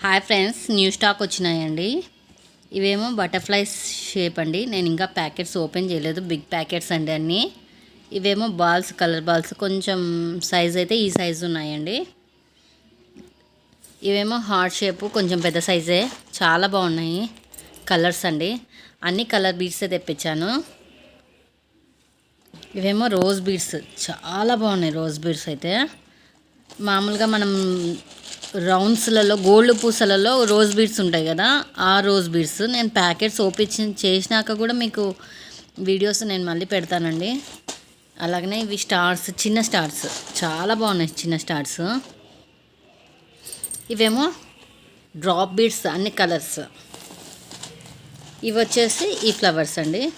Hi friends new stock వచ్చినాయండి. ఇవేమో butterflies shape అండి. నేను ఇంకా ప్యాకెట్స్ ఓపెన్ చేయలేదు బిగ్ ప్యాకెట్స్ అండి అన్నీ. ఇవేమో బాల్స్ కలర్ బాల్స్ కొంచెం సైజ్ అయితే ఈ సైజు ఉన్నాయండి. ఇవేమో హార్ట్ షేప్ కొంచెం పెద్ద సైజే. చాలా బాగున్నాయి కలర్స్ అండి. అన్ని కలర్ బీడ్సే తెప్పించాను. ఇవేమో రోజ్ బీడ్స్ చాలా బాగున్నాయి రోజ్ బీడ్స్ అయితే. మామూలుగా మనం రౌండ్స్లలో గోల్డ్ పూసలలో రోజ్ బీడ్స్ ఉంటాయి కదా ఆ రోజ్ బీడ్స్ నేను ప్యాకెట్స్ ఓపెన్ చేసినాక కూడా మీకు వీడియోస్ నేను మళ్ళీ పెడతానండి. అలాగనే ఇవి స్టార్స్ చిన్న స్టార్స్ చాలా బాగున్నాయి చిన్న స్టార్స్. ఇవేమో డ్రాప్ బీడ్స్ అన్ని కలర్స్. ఇవి వచ్చేసి ఈ ఫ్లవర్స్ అండి.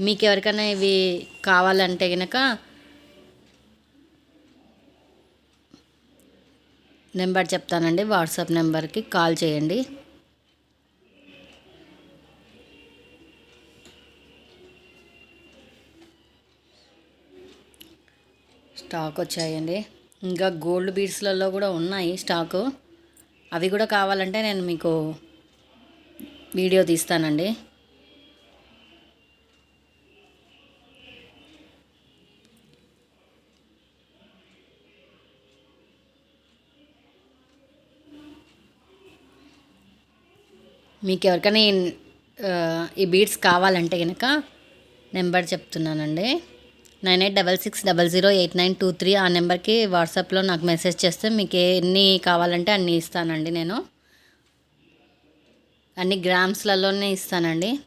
మీకు ఎవరికైనా ఇవి కావాలంటే కనుక నెంబర్ చెప్తానండి వాట్సాప్ నెంబర్కి కాల్ చేయండి. స్టాక్ వచ్చాయండి. ఇంకా గోల్డ్ బీడ్స్లలో కూడా ఉన్నాయి స్టాకు. అవి కూడా కావాలంటే నేను మీకు వీడియో తీస్తానండి. మీకు ఎవరికైనా ఈ- బీడ్స్ కావాలంటే కనుక నెంబర్ చెప్తున్నానండి. Nine eight double six double zero eight nine two three ఆ నెంబర్కి వాట్సాప్లో నాకు మెసేజ్ చేస్తే మీకు ఎన్ని కావాలంటే అన్ని ఇస్తానండి నేను. అన్ని గ్రామ్స్లలోనే ఇస్తానండి.